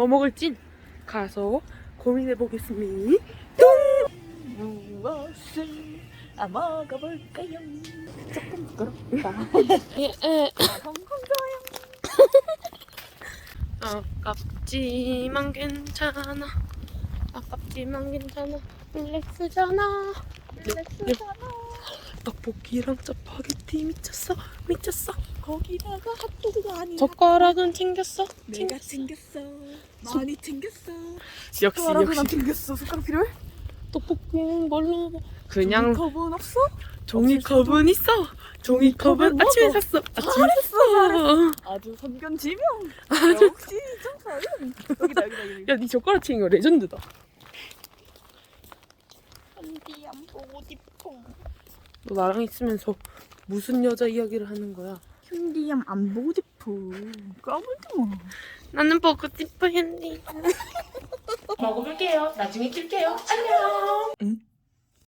뭐 먹을진 가서 고민해 보겠습니다. 무엇을 아 먹어볼까요? 조금 부끄럽다. 예, 예. 아깝지만 괜찮아. 아깝지만 괜찮아. 릴렉스잖아. 릴렉스잖아. 떡볶이랑 짜파게티 미쳤어. 미쳤어. 거기 다가 핫도그가 아니라 젓가락은 챙겼어. 내가 챙겼어. 많이 챙겼어. 역시 숟가락은 안 역시 챙겼어. 숟가락 필요해? 떡볶이는 뭘로 먹어? 그냥 컵은 없어? 종이컵은 있어. 종이컵은 종이컵은 아침에 먹어. 샀어. 아침에 잘했어, 샀어. 아주 선견 지명. 역시 정사연. 여기다 여기다 여기다. 야, 네 젓가락 거 레전드다. 한디 안 보고 싶어. 너 나랑 있으면서 무슨 여자 이야기를 하는 거야? 현디양 안 보고 싶어. 까불지 마. 나는 보고 싶어 현디. 먹어볼게요. 나중에 낄게요. 안녕. 응?